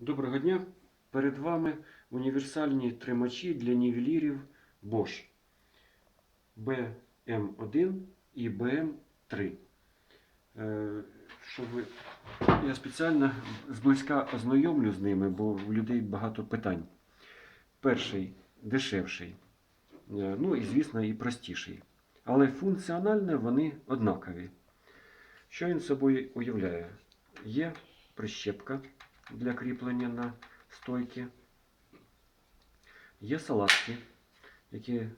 Доброго дня! Перед вами універсальні тримачі для нівелірів Bosch BM1 і BM3. Е, Щоб. Я спеціально зблизька ознайомлю з ними, бо у людей багато питань. Перший дешевший, е, ну і, звісно, і простіший. Але функціонально вони однакові. Що він собою уявляє? Є прищепка для кріплення на стойки. Є салазки, які.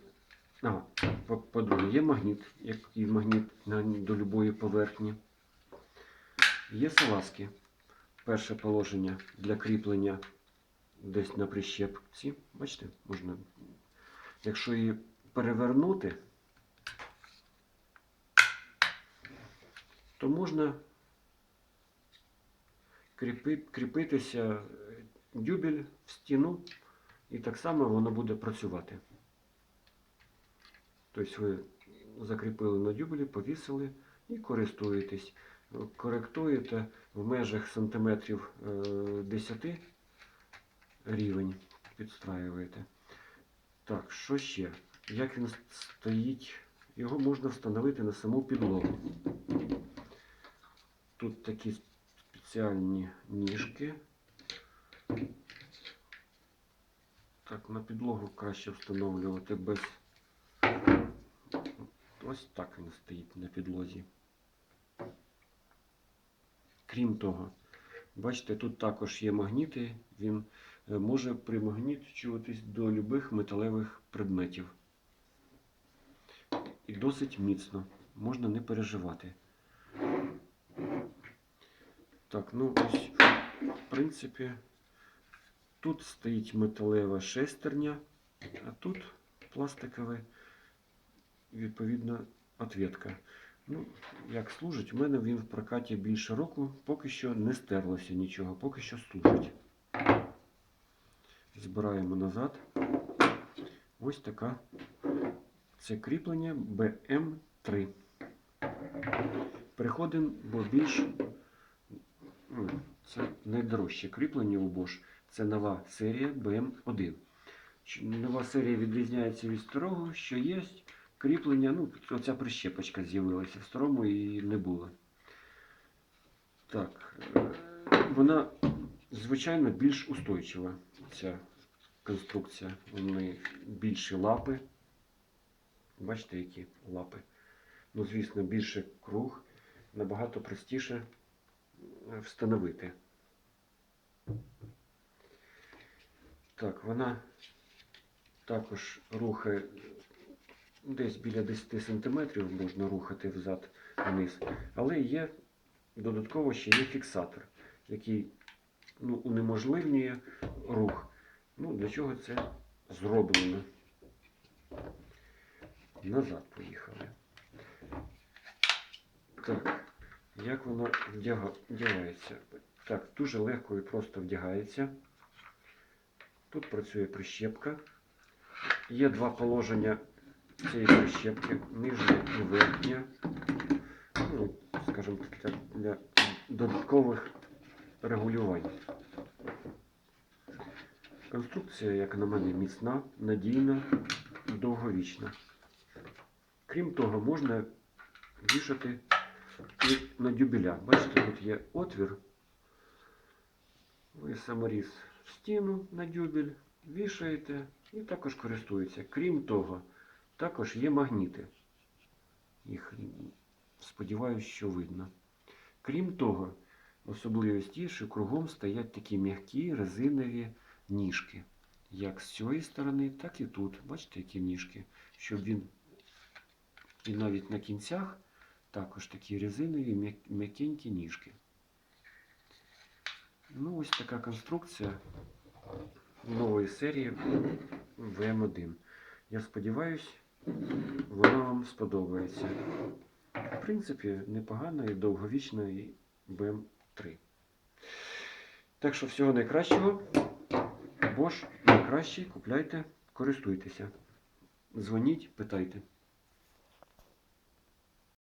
А, по- по-друге, є магніт, який магніт до любої поверхні. Є салазки. Перше положення для кріплення десь на прищепці. Бачите, можна. Якщо її перевернути, то можна кріпитися е, дюбель в стіну, і так само воно буде працювати. Тобто ви закріпили на дюбелі, повісили і користуєтесь. Коректуєте в межах сантиметрів е, 10 рівень, підстраюєте. Так, що ще? Як він стоїть? Його можна встановити на саму підлогу. Тут такі спеціальні ніжки. Так, на підлогу краще встановлювати без. Ось так він стоїть на підлозі. Крім того, бачите, тут також є магніти, він е, може примагнічуватись до любих металевих предметів. І досить міцно, можна не переживати. Так, ну ось, в принципі, тут стоїть металева шестерня, а тут пластикова, відповідно, ответка. Ну, як служить, у мене він в прокаті більше року, поки що не стерлося нічого, поки що служить. Збираємо назад. Ось така. Це кріплення BM3. Переходимо, бо більш Ну, Це найдорожче кріплення у Bosch. Це нова серія BM1. Нова серія відрізняється від старого, що є кріплення, ну, оця прищепочка з'явилася, в старому її не було. Так, е, вона, звичайно, більш устойчива, ця конструкція. Вони більші лапи. Бачите, які лапи. Ну, звісно, більше круг, набагато простіше встановити. Так, вона також рухає десь біля 10 см можна рухати взад вниз. Але є додатково ще є фіксатор, який ну, унеможливлює рух. Ну, для чого це зроблено? Назад поїхали. Так. Як воно вдяга- вдягається? Так, дуже легко і просто вдягається. Тут працює прищепка. Є два положення цієї прищепки, нижнє і верхнє. Ну, скажімо так, для додаткових регулювань. Конструкція, як на мене, міцна, надійна довговічна. Крім того, можна вішати і на дюбеля. Бачите, тут є отвір. Ви саморіз в стіну на дюбель, вішаєте і також користується. Крім того, також є магніти. Їх сподіваюся, що видно. Крім того, особливість є, що кругом стоять такі м'які резинові ніжки. Як з цієї сторони, так і тут. Бачите, які ніжки. Щоб він і навіть на кінцях також такі резинові м'якенькі ніжки. Ну, ось така конструкція нової серії VM1. Я сподіваюся, вона вам сподобається. В принципі, непогана і довговічна і BM3. Так що всього найкращого. Bosch найкращий, купляйте, користуйтеся. Дзвоніть, питайте.